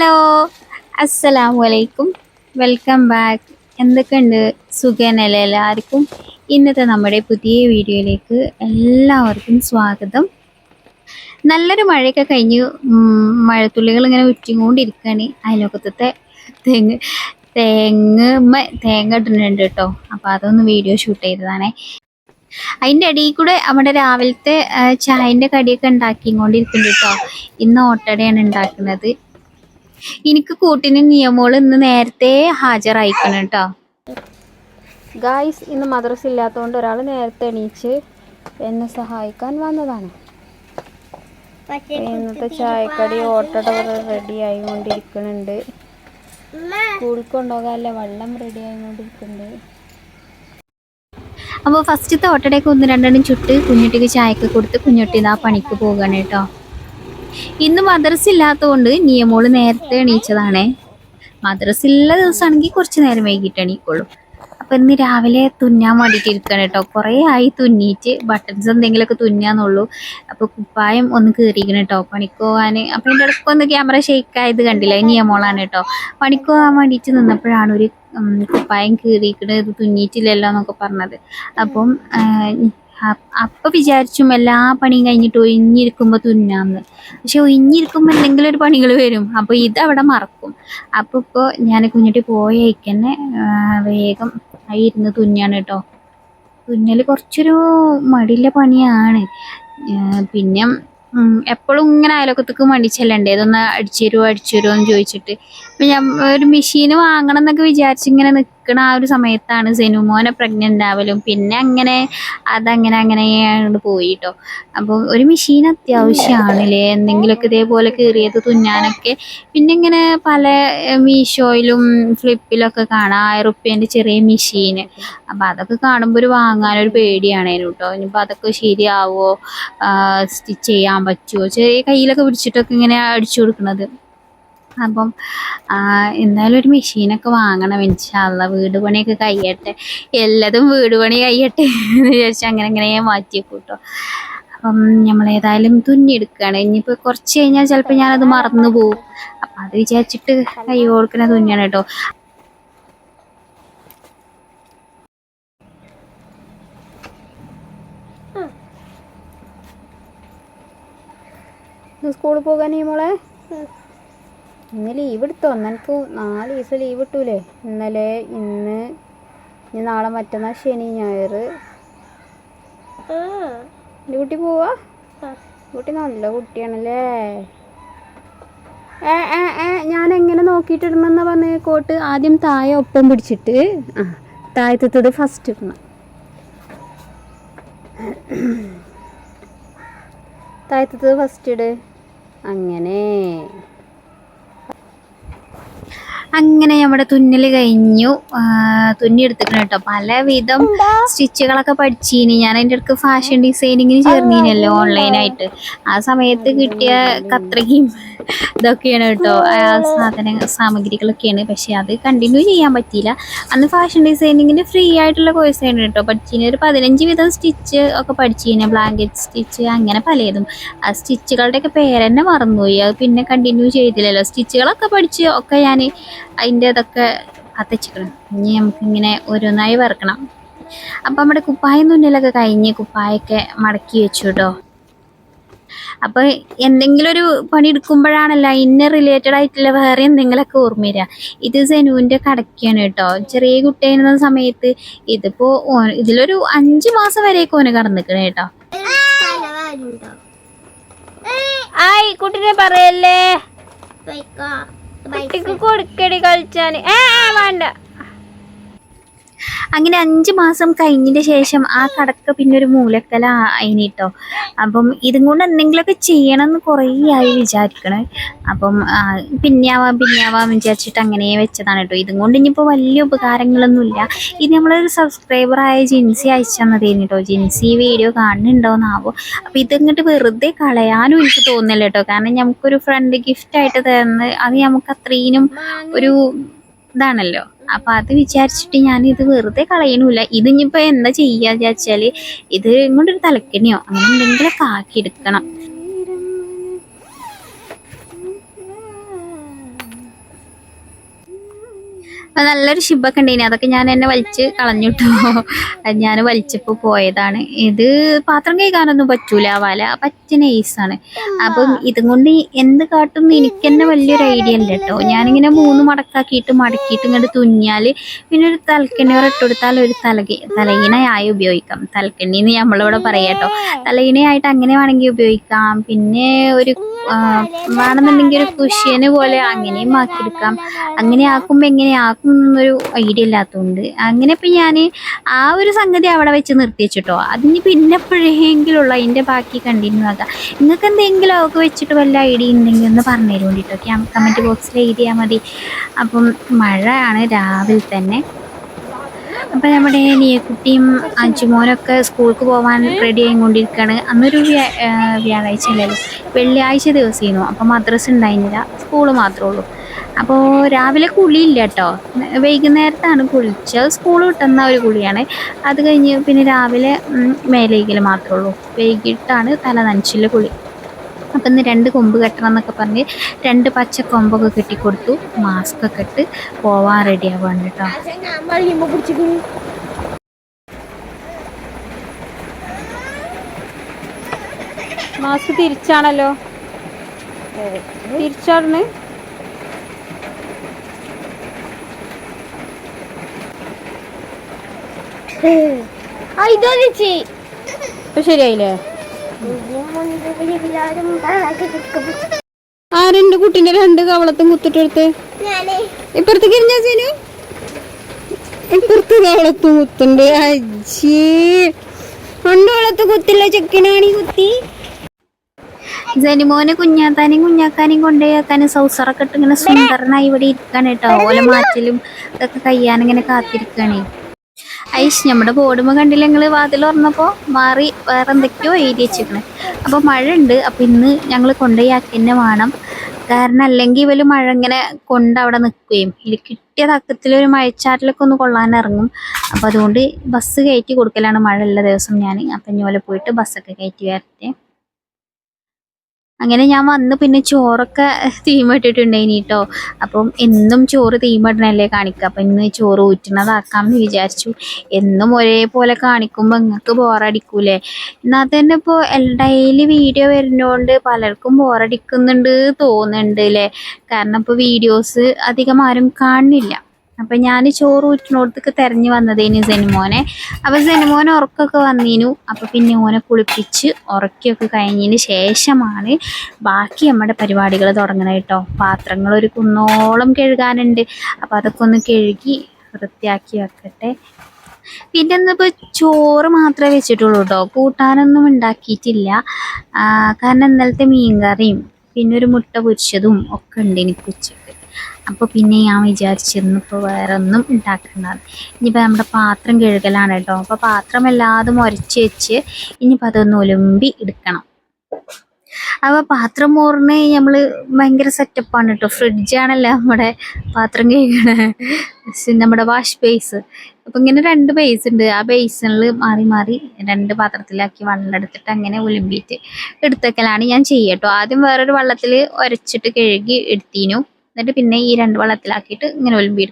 Hello. അസ്സലാമു അലൈക്കും welcome back. എന്തൊക്കെയുണ്ട്? സുഖനല്ലേ എല്ലാവർക്കും? ഇന്നത്തെ നമ്മുടെ പുതിയ വീഡിയോയിലേക്ക് എല്ലാവർക്കും സ്വാഗതം. നല്ലൊരു മഴയൊക്കെ കഴിഞ്ഞ് മഴത്തുള്ളികൾ ഇങ്ങനെ ഉറ്റിക്കൊണ്ടിരിക്കുകയാണ് അയലോക്കത്തെ തെങ്ങ് തേങ്ങ തേങ്ങ ഇടുന്നുണ്ട് കേട്ടോ. അപ്പോൾ അതൊന്ന് വീഡിയോ ഷൂട്ട് ചെയ്തതാണേ. അതിന്റെ ഇടയിൽ കൂടെ അവിടെ രാവിലത്തെ ചായന്റെ കടിയൊക്കെ ഉണ്ടാക്കിക്കൊണ്ടിരിക്കുന്നുണ്ട് കേട്ടോ. ഇന്ന് ഓട്ടടയാണ് ഉണ്ടാക്കുന്നത്. എനിക്ക് കൂട്ടിന് നിയമങ്ങൾ ഇന്ന് നേരത്തെ ഹാജരായിക്കണം കേട്ടോ ഗായ്സ് ഇന്ന് മദ്രസ ഇല്ലാത്തതുകൊണ്ട് ഒരാൾ നേരത്തെ എണീച്ച് എന്നെ സഹായിക്കാൻ വന്നതാണ്. ഇന്നത്തെ ചായക്കടി ഓട്ടട റെഡി ആയിക്കൊണ്ടിരിക്കുന്നുണ്ട് സ്കൂളിൽ കൊണ്ടുപോകാല്ല വെള്ളം റെഡി ആയിക്കൊണ്ടിരിക്കുന്നുണ്ട് അപ്പോൾ ഫസ്റ്റത്തെ ഓട്ടടയൊക്കെ ഒന്ന് രണ്ടെണ്ണം ചുട്ട് കുഞ്ഞുട്ടിക്ക് ചായക്ക് കൊടുത്ത് കുഞ്ഞുട്ടി ഇതാ പണിക്ക് പോകാണ് കേട്ടോ ഇന്ന് മദ്രസ ഇല്ലാത്തതുകൊണ്ട് നിയമോൾ നേരത്തെ എണീച്ചതാണേ. മദ്രസ ഉള്ള ദിവസമാണെങ്കിൽ കുറച്ച് നേരം വൈകിട്ട് എണീക്കുള്ളൂ. അപ്പം ഇന്ന് രാവിലെ തുന്നാൻ വേണ്ടിയിട്ട് ഇരിക്കണം കേട്ടോ കുറേ ആയി തുന്നിയിട്ട് ബട്ടൺസ് എന്തെങ്കിലുമൊക്കെ തുന്നാന്നുള്ളൂ. അപ്പോൾ കുപ്പായം ഒന്ന് കീറിയിരിക്കണം കേട്ടോ പണിക്ക് പോകാൻ അപ്പം എന്റെ ഇടയ്ക്ക് ഒന്ന് ക്യാമറ ഷെയ്ക്കായത് കണ്ടില്ല? നിയമോളാണ് കേട്ടോ പണിക്ക് പോകാൻ വേണ്ടിയിട്ട് നിന്നപ്പോഴാണ് ഒരു കുപ്പായം കീറിയിരിക്കണത് ഇത് തുന്നിയിട്ടില്ലല്ലോ എന്നൊക്കെ പറഞ്ഞത്. അപ്പം അപ്പം വിചാരിച്ചും എല്ലാ പണിയും കഴിഞ്ഞിട്ട് ഒഴിഞ്ഞിരിക്കുമ്പോൾ തുന്നാന്ന്. പക്ഷെ ഒഴിഞ്ഞിരിക്കുമ്പോൾ എന്തെങ്കിലും ഒരു പണികൾ വരും അപ്പോൾ ഇതവിടെ മറക്കും. അപ്പോൾ ഇപ്പോൾ ഞാൻ കുഞ്ഞിട്ട് പോയേക്കന്നെ വേഗം ആയി ഇരുന്ന് തുന്നാണ് കേട്ടോ തുന്നൽ കുറച്ചൊരു മടിയുള്ള പണിയാണ്. പിന്നെ എപ്പോഴും ഇങ്ങനെ അയലോക്കത്തേക്ക് മടിച്ചല്ലണ്ടേ? ഇതൊന്ന് അടിച്ചു തരുമോ അടിച്ചു തരുമോ എന്ന് ചോദിച്ചിട്ട്. ഞാൻ ഒരു മെഷീൻ വാങ്ങണം എന്നൊക്കെ വിചാരിച്ച് ഇങ്ങനെ നിൽക്കണ ആ ഒരു സമയത്താണ് സെനുമോനെ പ്രഗ്നന്റ് ആവലും. പിന്നെ അങ്ങനെ അതങ്ങനെ അങ്ങനെ അങ്ങോട്ട് പോയി കേട്ടോ അപ്പോൾ ഒരു മെഷീൻ അത്യാവശ്യമാണല്ലേ എന്തെങ്കിലുമൊക്കെ ഇതേപോലെ കീറിയത് തുന്നാനൊക്കെ. പിന്നെ ഇങ്ങനെ പല മീഷോയിലും ഫ്ലിപ്പിലൊക്കെ കാണാം. ആയിരം റുപ്യേന്റെ ചെറിയ മെഷീൻ അപ്പം അതൊക്കെ കാണുമ്പോൾ ഒരു വാങ്ങാനൊരു പേടിയാണേനു കേട്ടോ ഇനിയിപ്പോൾ അതൊക്കെ ശരിയാവോ? സ്റ്റിച്ച് ചെയ്യാൻ പറ്റുമോ ചെറിയ കയ്യിലൊക്കെ പിടിച്ചിട്ടൊക്കെ ഇങ്ങനെ അടിച്ചു കൊടുക്കുന്നത് അപ്പം എന്നാലും എന്തായാലും ഒരു മെഷീനൊക്കെ വാങ്ങണം ഇൻഷാല്ല വീട് പണിയൊക്കെ കഴിയട്ടെ. എല്ലാതും വീട് പണി കഴിയട്ടെ എന്ന് വിചാരിച്ച് അങ്ങനെ അങ്ങനെ മാറ്റി വെക്കും കേട്ടോ അപ്പം നമ്മളേതായാലും തുന്നിയെടുക്കുകയാണ് ഇനിയിപ്പോൾ കുറച്ച് കഴിഞ്ഞാൽ ചിലപ്പോൾ ഞാനത് മറന്നു പോകും അപ്പം അത് വിചാരിച്ചിട്ട് കൈ കൊടുക്കണ തുന്നിയാണ് കേട്ടോ. സ്കൂളിൽ പോകാനേ മോളെ? ഇന്ന് ലീവ് എടുത്തോ? നിനക്ക് നാല് ദിവസം ലീവ് കിട്ടൂലേ. ഇന്നലെ ഇന്ന് ഇനി നാളെ മറ്റന്നാൾ ശനി ഞായർ. എന്റെ കുട്ടി പോവാ? കുട്ടി നല്ല കുട്ടിയാണല്ലേ. ഏ ഏ ഏ ഞാൻ എങ്ങനെ നോക്കിയിട്ടിടണമെന്നാ പറഞ്ഞ? കോട്ട് ആദ്യം താഴെ ഒപ്പം പിടിച്ചിട്ട്. ആ താഴത്തത് ഫസ്റ്റ് ഇടണം. താഴത്തത് ഫസ്റ്റ് ഇട്. അങ്ങനെ. അങ്ങനെ നമ്മുടെ തുന്നൽ കഴിഞ്ഞു. ആ, തുന്നി എടുത്തിക്കണം കേട്ടോ പലവിധം സ്റ്റിച്ചുകളൊക്കെ പഠിച്ചീനി. ഞാൻ അതിന്റെ അടുക്ക് ഫാഷൻ ഡിസൈനിങ്ങിന് ചേർന്നീനല്ലോ ഓൺലൈനായിട്ട് ആ സമയത്ത് കിട്ടിയ കത്രയും ഇതൊക്കെയാണ് കേട്ടോ. ആ സാധന സാമഗ്രികളൊക്കെയാണ്. പക്ഷെ അത് കണ്ടിന്യൂ ചെയ്യാൻ പറ്റിയില്ല. അന്ന് ഫാഷൻ ഡിസൈനിങ്ങിന് ഫ്രീ ആയിട്ടുള്ള കോഴ്സ് ആണ് കേട്ടോ. പഠിച്ചീനി ഒരു പതിനഞ്ച് വിധം സ്റ്റിച്ച് ഒക്കെ പഠിച്ചിന് ബ്ലാങ്കറ്റ് സ്റ്റിച്ച് അങ്ങനെ പലതും. ആ സ്റ്റിച്ചുകളുടെയൊക്കെ ഒക്കെ പേരെന്നെ മറന്നുപോയി. അത് പിന്നെ കണ്ടിന്യൂ ചെയ്തില്ലല്ലോ. സ്റ്റിച്ചുകളൊക്കെ പഠിച്ച് ഒക്കെ ഞാൻ അതിന്റെ ഇതൊക്കെ കത്തിച്ചിക്കണം ഇനി നമുക്കിങ്ങനെ ഓരോന്നായി വറക്കണം. അപ്പം നമ്മുടെ കുപ്പായം തുന്നലൊക്കെ കഴിഞ്ഞ് കുപ്പായൊക്കെ മടക്കി വെച്ചു കേട്ടോ. അപ്പോൾ എന്തെങ്കിലും ഒരു പണി എടുക്കുമ്പോഴാണല്ല ഇന്ന റിലേറ്റഡ് ആയിട്ടുള്ള വേറെ എന്തെങ്കിലുമൊക്കെ ഓർമ്മ വരിക. ഇത് സെനുവിന്റെ കടക്കാണ് കേട്ടോ. ചെറിയ കുട്ടിയായിരുന്ന സമയത്ത് ഇതിപ്പോൾ ഇതിലൊരു അഞ്ച് മാസം വരെയൊക്കെ ഓന് കടന്നിക്കണേ കേട്ടോ. ആയി കുട്ടിനെ പറയല്ലേ? കുട്ടിക്ക് കൊടുക്കടി കളിച്ചാന്. ഏ, വേണ്ട. അങ്ങനെ അഞ്ച് മാസം കഴിഞ്ഞതിന് ശേഷം ആ കടക്ക പിന്നെ ഒരു മൂലക്കല അതിന് കേട്ടോ അപ്പം ഇതും കൊണ്ട് എന്തെങ്കിലുമൊക്കെ ചെയ്യണം എന്ന് കുറേ ആയി വിചാരിക്കണേ. അപ്പം പിന്നെയാവാം പിന്നെയാവാം വിചാരിച്ചിട്ട് അങ്ങനെ വെച്ചതാണ് കേട്ടോ. ഇതും കൊണ്ട് ഇനിയിപ്പോൾ വലിയ ഉപകാരങ്ങളൊന്നുമില്ല ഇത് നമ്മളൊരു സബ്സ്ക്രൈബറായ ജിൻസി അയച്ചു തന്നതേന് കേട്ടോ. ജിൻസി വീഡിയോ കാണുന്നുണ്ടോയെന്നാവോ അപ്പോൾ ഇതിങ്ങോട്ട് വെറുതെ കളയാനും എനിക്ക് തോന്നില്ല കേട്ടോ. കാരണം നമുക്കൊരു ഫ്രണ്ട് ഗിഫ്റ്റായിട്ട് തന്ന് അത് നമുക്ക് അത്രയും ഒരു ഇതാണല്ലോ. അപ്പൊ അത് വിചാരിച്ചിട്ട് ഞാൻ ഇത് വെറുതെ കളയണില്ല. ഇത് ഇനിയിപ്പോ എന്താ ചെയ്യാ വിചാരിച്ചാൽ ഇത് ഇങ്ങോട്ടൊരു തലക്കണിയോ? അങ്ങനെ എന്തെങ്കിലുമൊക്കെ ആക്കി എടുക്കണം. അത് നല്ലൊരു ഷിബൊക്കെ ഉണ്ടായിന്. അതൊക്കെ ഞാൻ എന്നെ വലിച്ച് കളഞ്ഞിട്ടോ. അത് ഞാൻ വലിച്ചപ്പോൾ പോയതാണ്. ഇത് പാത്രം കഴുകാനൊന്നും പറ്റൂല. വല പറ്റ നൈസാണ് അപ്പം ഇതും കൊണ്ട് എന്ത് കാട്ടും എനിക്ക് തന്നെ വലിയൊരു ഐഡിയ ഇല്ല കേട്ടോ. ഞാനിങ്ങനെ മൂന്ന് മടക്കാക്കിയിട്ട് മടക്കിയിട്ട് ഇങ്ങോട്ട് തുന്നിയാൽ പിന്നെ ഒരു തലക്കണ്ണീർ ഇട്ട് കൊടുത്താൽ ഒരു തലകി തലയിണയായി ഉപയോഗിക്കാം. തലക്കെണ്ണിന്ന് നമ്മളിവിടെ പറയാം കേട്ടോ. തലയിണയായിട്ട് അങ്ങനെ വേണമെങ്കിൽ ഉപയോഗിക്കാം. പിന്നെ ഒരു വേണമെന്നുണ്ടെങ്കിൽ ഒരു കുഷ്യന് പോലെ അങ്ങനെയും ആക്കിയെടുക്കാം. അങ്ങനെ ആക്കുമ്പോൾ എങ്ങനെ എന്നൊരു ഐഡിയ ഇല്ലാത്തതുകൊണ്ട് അങ്ങനെ ഇപ്പം ഞാൻ ആ ഒരു സംഗതി അവിടെ വെച്ച് നിർത്തി വെച്ചിട്ടോ അതിന് പിന്നെ എപ്പോഴെങ്കിലും ഉള്ള അതിന്റെ ബാക്കി കണ്ടിന്യൂ ആക്കാം നിങ്ങൾക്ക് എന്തെങ്കിലും ഒക്കെ വെച്ചിട്ട് വല്ല ഐഡിയ ഉണ്ടെങ്കിൽ ഒന്ന് പറഞ്ഞു തരും വേണ്ടിട്ടോ കമന്റ് ബോക്സിൽ എഴുതിയാൽ മതി. അപ്പം മഴയാണ് രാവിലെ തന്നെ. അപ്പം നമ്മുടെ നീയക്കുട്ടിയും അഞ്ചുമോനൊക്കെ സ്കൂൾക്ക് പോകാൻ റെഡി ആയിക്കൊണ്ടിരിക്കുകയാണ് അന്നൊരു വ്യാഴാഴ്ച അല്ലല്ലോ വെള്ളിയാഴ്ച ദിവസമായിരുന്നു അപ്പോൾ മദ്രസ ഉണ്ടായിരുന്നില്ല. സ്കൂൾ മാത്രമേ ഉള്ളൂ. അപ്പോൾ രാവിലെ കുളിയില്ല കേട്ടോ. വൈകുന്നേരത്താണ് കുളിച്ചത്. സ്കൂൾ കിട്ടുന്ന ഒരു കുളിയാണ്. അത് കഴിഞ്ഞ് പിന്നെ രാവിലെ മേലേക്കൽ മാത്രമേ ഉള്ളൂ. വൈകിട്ടാണ് തല നനച്ചില്ല കുളി. അപ്പം ഇന്ന് രണ്ട് കൊമ്പ് കെട്ടണം എന്നൊക്കെ പറഞ്ഞ് രണ്ട് പച്ച കൊമ്പൊക്കെ കെട്ടിക്കൊടുത്തു. മാസ്ക് ഒക്കെ ഇട്ട് പോവാൻ റെഡി ആവാണ് കേട്ടോ. മാസ്ക് തിരിച്ചാണല്ലോ? തിരിച്ചാണ് ശരിയായില്ലേ? ആ രണ്ട് കുട്ടീന്റെ രണ്ട് കവളത്തും കുത്തിട്ടെടുത്ത്? ഇപ്പുറത്തേക്ക് ഇരിഞ്ഞാ സീനു? ഇപ്പുറത്ത് കവളത്തും കുത്തുണ്ട്. അജ്ജേ രണ്ട് കവളത്ത് കുത്തില്ല ചെക്കനാണി കുത്തി. ജനിമോനെ കുഞ്ഞാത്താനെയും കുഞ്ഞാക്കാനെയും കൊണ്ടുപോയാക്കാനും സൗസറൊക്കെ ഇട്ട് ഇങ്ങനെ സുന്ദരനായി ഇവിടെ ഇരിക്കാണ് കേട്ടോ. ഓല മാറ്റലും ഇതൊക്കെ കയ്യാനിങ്ങനെ കാത്തിരിക്കാണേ. ഐഷ് നമ്മുടെ ബോർഡുമ്പോൾ കണ്ടില്ല ഞങ്ങൾ വാതിൽ തുറന്നപ്പോൾ മാറി വേറെ എന്തൊക്കെയോ എഴുതി വെച്ചിരിക്കണേ. അപ്പോൾ മഴ ഉണ്ട് അപ്പോൾ ഇന്ന് ഞങ്ങൾ കൊണ്ടുപോയാക്കി തന്നെ വേണം. കാരണം അല്ലെങ്കിൽ ഇവർ മഴ ഇങ്ങനെ കൊണ്ട് അവിടെ നിൽക്കുകയും ഇതിൽ കിട്ടിയ തക്കത്തിൽ ഒരു മഴച്ചാറ്റിലൊക്കെ ഒന്ന് കൊള്ളാൻ ഇറങ്ങും. അപ്പോൾ അതുകൊണ്ട് ബസ് കയറ്റി കൊടുക്കലാണ് മഴ ഉള്ള ദിവസം ഞാൻ അപ്പം ഇനി പോയിട്ട് ബസ്സൊക്കെ കയറ്റി വരട്ടെ. അങ്ങനെ ഞാൻ വന്ന് പിന്നെ ചോറൊക്കെ തീമിട്ടിട്ടുണ്ടായിനി കേട്ടോ അപ്പം എന്നും ചോറ് തീമിടണല്ലേ കാണിക്കുക അപ്പം ഇന്ന് ചോറ് ഊറ്റണതാക്കാമെന്ന് വിചാരിച്ചു. എന്നും ഒരേപോലെ കാണിക്കുമ്പോൾ നിങ്ങൾക്ക് ബോറടിക്കൂലേ? എന്നാൽ തന്നെ ഇപ്പോൾ ഡെയിലി വീഡിയോ വരുന്നതുകൊണ്ട് പലർക്കും ബോറടിക്കുന്നുണ്ട് തോന്നുന്നുണ്ട് അല്ലേ കാരണം ഇപ്പോൾ വീഡിയോസ് അധികം ആരും കാണുന്നില്ല. അപ്പം ഞാൻ ചോറ് ഊറ്റിനോടത്തേക്ക് തിരഞ്ഞു വന്നതേനു സെനിമോനെ. അപ്പോൾ സെനിമോനെ ഉറക്കമൊക്കെ വന്നീനു. അപ്പോൾ പിന്നെ ഓനെ കുളിപ്പിച്ച് ഉറക്കിയൊക്കെ കഴിഞ്ഞതിന് ശേഷമാണ് ബാക്കി നമ്മുടെ പരിപാടികൾ തുടങ്ങണേ കേട്ടോ പാത്രങ്ങൾ ഒരു കുന്നോളം കഴുകാനുണ്ട്. അപ്പോൾ അതൊക്കെ ഒന്ന് കഴുകി വൃത്തിയാക്കി വെക്കട്ടെ. പിന്നെ ഇന്നിപ്പോൾ ചോറ് മാത്രമേ വെച്ചിട്ടുള്ളൂ കേട്ടോ കൂട്ടാനൊന്നും ഉണ്ടാക്കിയിട്ടില്ല. കാരണം ഇന്നലത്തെ മീൻകറിയും പിന്നെ ഒരു മുട്ട പൊരിച്ചതും ഒക്കെ ഉണ്ട് എനിക്ക് ഉച്ചയ്ക്ക്. അപ്പോൾ പിന്നെ ഞാൻ വിചാരിച്ചിരുന്നിപ്പോൾ വേറെ ഒന്നും ഉണ്ടാക്കണ്ടെന്ന് ഇനിയിപ്പോൾ നമ്മുടെ പാത്രം കഴുകലാണ് കേട്ടോ. അപ്പോൾ പാത്രം എല്ലാതും ഉരച്ച് വെച്ച് ഇനിയിപ്പോൾ അതൊന്ന് ഒലുമ്പി എടുക്കണം. അപ്പോൾ പാത്രം മോറിന് നമ്മൾ ഭയങ്കര സെറ്റപ്പാണ് കേട്ടോ. ഫ്രിഡ്ജാണല്ലോ നമ്മുടെ പാത്രം കഴുകണ. നമ്മുടെ വാഷ് ബേസ് അപ്പം ഇങ്ങനെ രണ്ട് ബേസ് ഉണ്ട്. ആ ബേസിനിൽ മാറി മാറി രണ്ട് പാത്രത്തിലാക്കി വെള്ളം എടുത്തിട്ട് അങ്ങനെ ഒലുമ്പിയിട്ട് എടുത്തേക്കലാണ് ഞാൻ ചെയ്യട്ടോ. ആദ്യം വേറൊരു വെള്ളത്തിൽ ഉരച്ചിട്ട് കഴുകി എടുത്തീനു. എന്നിട്ട് പിന്നെ ഈ രണ്ട് വെള്ളത്തിലാക്കിയിട്ട് ഇങ്ങനെ ഒലുമ്പി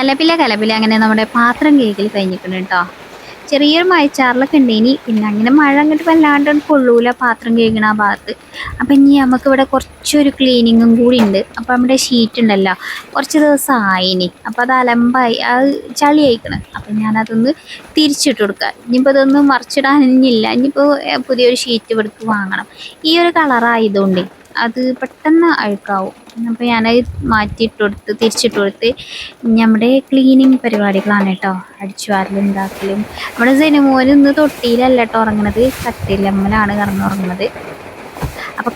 എടുക്കും കലപ്പില കലപ്പില അങ്ങനെ നമ്മുടെ പാത്രം കേക്കിൽ കഴിഞ്ഞിട്ടുണ്ട് കേട്ടോ. ചെറിയൊരു മഴച്ചാറിലൊക്കെ ഉണ്ട് ഇനി. പിന്നെ അങ്ങനെ മഴ അങ്ങോട്ട് വല്ലാണ്ട് കൊള്ളൂല പാത്രം കഴുകണ ആ ഭാഗത്ത്. അപ്പം ഇനി നമുക്ക് ഇവിടെ കുറച്ചൊരു ക്ലീനിങ്ങും കൂടി ഉണ്ട്. അപ്പം നമ്മുടെ ഷീറ്റ് ഉണ്ടല്ലോ കുറച്ച് ദിവസം ആയിനി അപ്പം അത് അലമ്പായി അത് ചളി അയക്കണം അപ്പം ഞാനതൊന്ന് തിരിച്ചിട്ട് കൊടുക്കുക ഇനിയിപ്പോൾ അതൊന്നും മറിച്ചിടാനില്ല. ഇനിയിപ്പോൾ പുതിയൊരു ഷീറ്റ് ഇവിടേക്ക് വാങ്ങണം. ഈ ഒരു കളറായതുകൊണ്ട് അത് പെട്ടെന്ന് അഴുക്കാവും. അപ്പോൾ ഞാനത് മാറ്റിയിട്ട് കൊടുത്ത് തിരിച്ചിട്ട് കൊടുത്ത് നമ്മുടെ ക്ലീനിങ് പരിപാടികളാണ് കേട്ടോ അടിച്ചു വാരലും ഉണ്ടാക്കലും നമ്മുടെ സിനിമോന് ഇന്ന് തൊട്ടിയിലല്ല കേട്ടോ ഉറങ്ങണത്. കട്ടിലമ്മലാണ് കിടന്നുറങ്ങുന്നത് അപ്പോൾ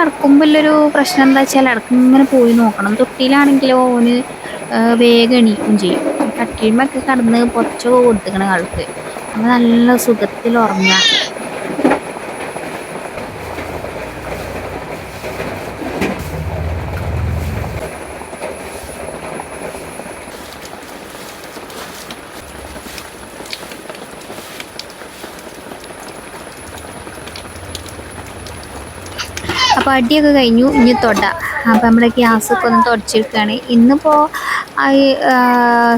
കിടക്കുമ്പോൾ ഉള്ളൊരു പ്രശ്നം എന്താ വെച്ചാൽ ഇടയ്ക്ക് ഇങ്ങനെ പോയി നോക്കണം. തൊട്ടിയിലാണെങ്കിലും ഓന് വേഗം എണീക്കും ചെയ്യും. കട്ടിലുമ്പോൾ ഒക്കെ കടന്ന് പൊച്ച കൊടുത്തിക്കണ ആൾക്ക്. നല്ല സുഖത്തിൽ ഉറങ്ങാം. അടിയൊക്കെ കഴിഞ്ഞു ഇനി തൊട. അപ്പോൾ നമ്മുടെ ഗ്യാസൊക്കെ ഒന്ന് തുടച്ചെടുക്കുകയാണ് ഇന്നിപ്പോൾ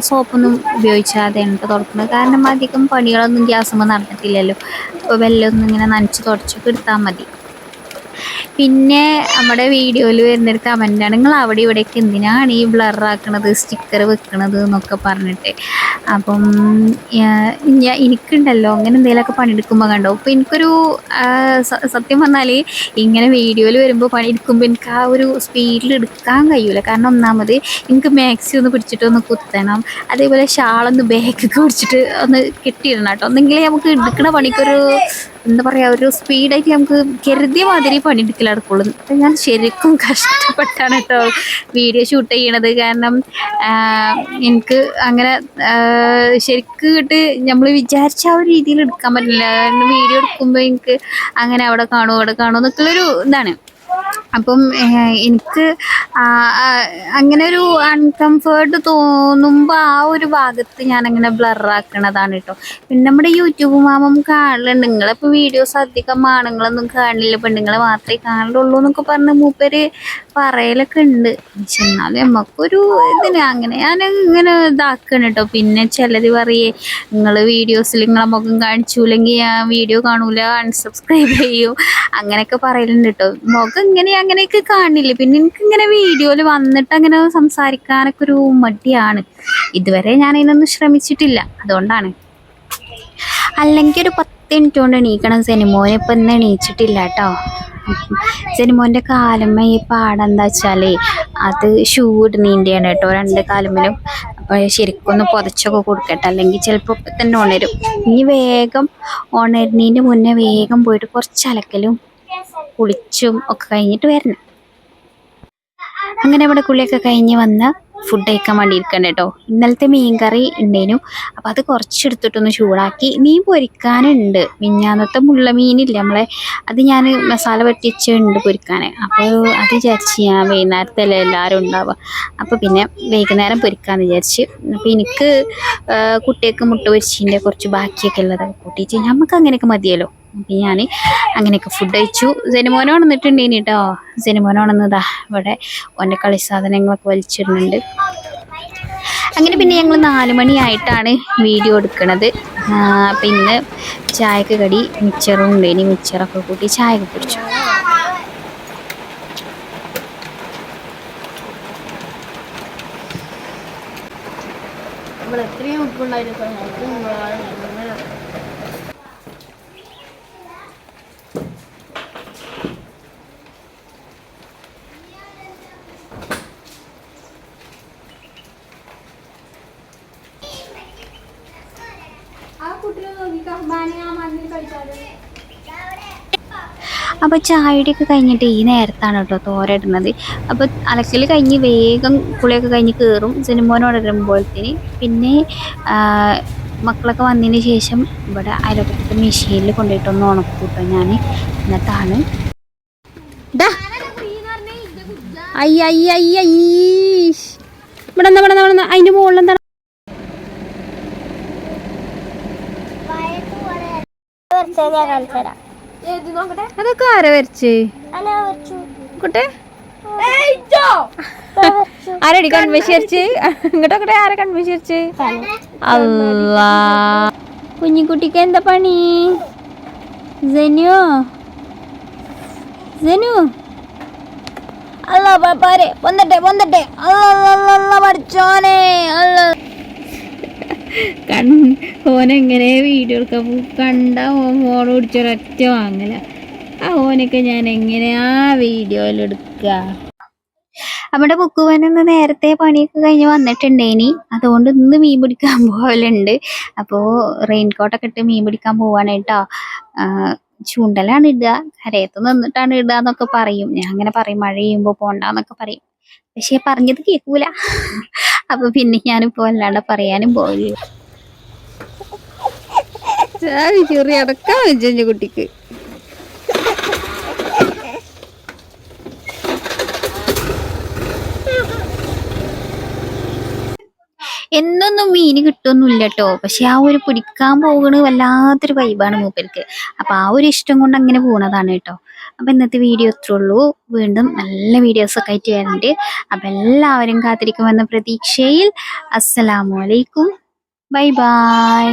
സോപ്പൊന്നും ഉപയോഗിച്ചാതെയാണ് ഇപ്പോൾ തുടക്കുന്നത് കാരണം അധികം പണികളൊന്നും ഗ്യാസുമ്പോൾ നടന്നിട്ടില്ലല്ലോ. അപ്പോൾ ഇങ്ങനെ നനച്ച് തുടച്ചൊക്കെ എടുത്താൽ മതി. പിന്നെ നമ്മുടെ വീഡിയോയിൽ വരുന്നൊരു കമന്റാണ് നിങ്ങൾ അവിടെ ഇവിടെയൊക്കെ എന്തിനാണ് ഈ ബ്ലറാക്കണത് സ്റ്റിക്കർ വെക്കണത് എന്നൊക്കെ പറഞ്ഞിട്ട്. അപ്പം ഞാൻ എനിക്കുണ്ടല്ലോ അങ്ങനെ എന്തെങ്കിലുമൊക്കെ പണിയെടുക്കുമ്പോൾ കണ്ടോ അപ്പോൾ എനിക്കൊരു സത്യം പറഞ്ഞാൽ ഇങ്ങനെ വീഡിയോയിൽ വരുമ്പോൾ പണിയെടുക്കുമ്പോൾ എനിക്ക് ആ ഒരു സ്പീഡിൽ എടുക്കാൻ കഴിയൂല. കാരണം ഒന്നാമത് എനിക്ക് മാക്സി ഒന്ന് പിടിച്ചിട്ട് ഒന്ന് കുത്തണം. അതേപോലെ ഷാളൊന്ന് ബാക്കൊക്കെ പിടിച്ചിട്ട് ഒന്ന് കെട്ടിയിടണം കേട്ടോ. ഒന്നെങ്കിൽ നമുക്ക് എടുക്കണ പണിക്കൊരു എന്താ പറയുക ഒരു സ്പീഡായിട്ട് നമുക്ക് കരുതിയ മാതിരി പണിയെടുക്കില്ല നടക്കുള്ളൂ. ഞാൻ ശരിക്കും കഷ്ടപ്പെട്ടാണ് കേട്ടോ വീഡിയോ ഷൂട്ട് ചെയ്യണത്. കാരണം എനിക്ക് അങ്ങനെ ശരിക്കും കിട്ട് നമ്മൾ വിചാരിച്ച ആ ഒരു രീതിയിൽ എടുക്കാൻ പറ്റില്ല. കാരണം വീഡിയോ എടുക്കുമ്പോൾ എനിക്ക് അങ്ങനെ അവിടെ കാണുമോ അവിടെ കാണുമോ എന്നൊക്കെയുള്ളൊരു ഇതാണ്. അപ്പം എനിക്ക് അങ്ങനെ ഒരു അൺകംഫേർട്ട് തോന്നുമ്പോൾ ആ ഒരു ഭാഗത്ത് ഞാൻ അങ്ങനെ ബ്ലറാക്കണതാണ് കേട്ടോ പിന്നെ നമ്മുടെ യൂട്യൂബ് മാമം കാണലുണ്ട്. നിങ്ങളിപ്പോൾ വീഡിയോസ് അധികം ആണുങ്ങളൊന്നും കാണില്ല. പെണ്ണുങ്ങളെ മാത്രമേ കാണലുള്ളൂ എന്നൊക്കെ പറഞ്ഞ് മൂപ്പര് പറയലൊക്കെ ഉണ്ട്. എന്നാലും നമുക്കൊരു ഇതിന് അങ്ങനെ ഞാൻ ഇങ്ങനെ ഇതാക്കണം കേട്ടോ പിന്നെ ചിലർ പറയേ നിങ്ങൾ വീഡിയോസിൽ നിങ്ങളെ മുഖം കാണിച്ചില്ലെങ്കിൽ ഞാൻ വീഡിയോ കാണൂല. അൺസബ്സ്ക്രൈബ് ചെയ്യും. അങ്ങനെയൊക്കെ പറയലുണ്ട് കേട്ടോ മുഖം ഇങ്ങനെ അങ്ങനെയൊക്കെ കാണില്ലേ? പിന്നെ എനിക്ക് ഇങ്ങനെ വീഡിയോയിൽ വന്നിട്ട് അങ്ങനെ സംസാരിക്കാനൊക്കെ ഒരു മടിയാണ്. ഇതുവരെ ഞാൻ അതിനൊന്നും ശ്രമിച്ചിട്ടില്ല. അതുകൊണ്ടാണ്. അല്ലെങ്കിൽ ഒരു പത്ത് മിനിറ്റ് കൊണ്ട് എണീക്കണം സിനിമോനെ. ഇപ്പം ഇന്ന് എണീച്ചിട്ടില്ല കേട്ടോ. സിനിമോന്റെ കാലമ്മ ഈ പാടം എന്താ വെച്ചാലേ അത് ഷൂ ഇടുന്നതിന്റെയാണ് കേട്ടോ. രണ്ട് കാലുമ്മലും. അപ്പോൾ പുതച്ചൊക്കെ കൊടുക്കട്ടെ. അല്ലെങ്കിൽ ചിലപ്പോൾ തന്നെ ഉണരും. ഇനി വേഗം ഉണരുന്നതിന്റെ മുന്നേ വേഗം പോയിട്ട് കുറച്ച് അലക്കലും കുളിച്ചും ഒക്കെ കഴിഞ്ഞിട്ട് വരണം. അങ്ങനെ ഇവിടെ കുളിയൊക്കെ കഴിഞ്ഞ് വന്ന് ഫുഡ് കഴിക്കാൻ വേണ്ടി ഇരിക്കണ്ട കേട്ടോ. ഇന്നലത്തെ മീൻ കറി ഉണ്ടേനു അപ്പം അത് കുറച്ചെടുത്തിട്ടൊന്ന് ചൂടാക്കി മീൻ പൊരിക്കാനുണ്ട്. മിഞ്ഞാന്നത്തെ മുള്ള മീനില്ല നമ്മളെ? അത് ഞാൻ മസാല പറ്റിച്ചുണ്ട് പൊരിക്കാൻ അപ്പോൾ അത് വിചാരിച്ച് ഞാൻ വൈകുന്നേരത്തല്ലേ എല്ലാവരും ഉണ്ടാവുക. അപ്പോൾ പിന്നെ വൈകുന്നേരം പൊരിക്കാമെന്ന് വിചാരിച്ച്. അപ്പോൾ എനിക്ക് കുട്ടികൾക്ക് മുട്ട പൊരിച്ചിന്റെ കുറച്ച് ബാക്കിയൊക്കെ ഉള്ളതൊക്കെ കൂട്ടിയിട്ട് നമുക്ക് അങ്ങനെയൊക്കെ മതിയല്ലോ. അപ്പം ഞാൻ അങ്ങനെയൊക്കെ ഫുഡ് കഴിച്ചു. വന്നിട്ടുണ്ട് ഇനി കേട്ടോ സെനിമോനെ വന്നതാ. ഇവിടെ ഓന്റെ കളി സാധനങ്ങളൊക്കെ വലിച്ചിടുന്നുണ്ട്. അങ്ങനെ പിന്നെ ഞങ്ങൾ നാല് മണിയായിട്ടാണ് വീഡിയോ എടുക്കുന്നത് അപ്പം ഇന്ന് ചായക്ക് കടി മിച്ചറും ഇനി മിച്ചറൊക്കെ കൂട്ടി ചായക്ക് കുടിച്ചു. നമ്മൾ എത്രയും ഉപ്പുണ്ടായിരുന്നു. അപ്പോൾ ചായയുടെയൊക്കെ കഴിഞ്ഞിട്ട് ഈ നേരത്താണ് കേട്ടോ തോരയിടുന്നത് അപ്പോൾ അലക്കൽ കഴിഞ്ഞ് വേഗം കുളിയൊക്കെ കഴിഞ്ഞ് കയറും സിനിമോനോട് ഇടുമ്പോഴത്തേന് പിന്നെ മക്കളൊക്കെ വന്നതിന് ശേഷം ഇവിടെ അയലൊക്കത്തെ മെഷീനിൽ കൊണ്ടുപോയിട്ടൊന്ന് ഉണക്കൂട്ടോ ഞാൻ എന്നിട്ടാണ്. ഇവിടെ എന്താ ഇവിടെ എന്താ അതിന്റെ മുകളിൽ എന്താണ് അതൊക്കെ ആരാ വരച്ചേ? കുട്ടെ ആരടി കൺവെൻഷൻ വരച്ച്? ഇങ്ങോട്ടൊക്കെ ആരാ കൺവെൻഷൻ വരച്ച്? അല്ലാ കുഞ്ഞിക്കുട്ടിക്ക് എന്താ പണി? ജനു? ജനു? അല്ല പാപ്പാരെ വന്നിട്ടെ വന്നിട്ടെ അല്ല അല്ല അല്ല പഠിച്ചോനെ. അല്ല ഓനെങ്ങനെ വീഡിയോ എടുക്കാൻ കണ്ട ഫോൺ പിടിച്ചൊരൊറ്റ വാങ്ങല. ആ ഓനൊക്കെ ഞാൻ എങ്ങനെയാ വീഡിയോയിൽ എടുക്കുക നമ്മുടെ ബുക്കുവൻ നേരത്തെ പണിയൊക്കെ കഴിഞ്ഞ് വന്നിട്ടുണ്ടേനി അതുകൊണ്ട് ഇന്ന് മീൻ പിടിക്കാൻ പോകലുണ്ട് അപ്പോൾ റെയിൻകോട്ടൊക്കെ ഇട്ട് മീൻ പിടിക്കാൻ പോവാണ് ചൂണ്ടലാണ് ഇടുക. കരയത്ത് നിന്നിട്ടാണ് ഇടുക എന്നൊക്കെ പറയും. ഞാൻ അങ്ങനെ പറയും. മഴ ചെയ്യുമ്പോൾ പോണ്ടെന്നൊക്കെ പറയും. പക്ഷെ പറഞ്ഞത് കേൾക്കൂല അപ്പൊ പിന്നെ ഞാനിപ്പോ അല്ലാണ്ട് പറയാനും പോയില്ല ചാവി ചെറിയ അടക്കാൻ വെച്ചു കുട്ടിക്ക്. എന്നൊന്നും മീൻ കിട്ടുമൊന്നുമില്ല കേട്ടോ പക്ഷെ ആ ഒരു പിടിക്കാൻ പോകണ വല്ലാത്തൊരു വൈബാണ് മൂപ്പർക്ക്. അപ്പൊ ആ ഒരു ഇഷ്ടം കൊണ്ട് അങ്ങനെ പോണതാണ് കേട്ടോ. അപ്പൊ ഇന്നത്തെ വീഡിയോ ഇത്രേ ഉള്ളൂ. വീണ്ടും നല്ല വീഡിയോസൊക്കെ ആയിട്ട് വരുന്നുണ്ട് അപ്പോൾ എല്ലാവരും കാത്തിരിക്കുമെന്ന പ്രതീക്ഷയിൽ. അസ്സലാമു അലൈക്കും. Bye bye.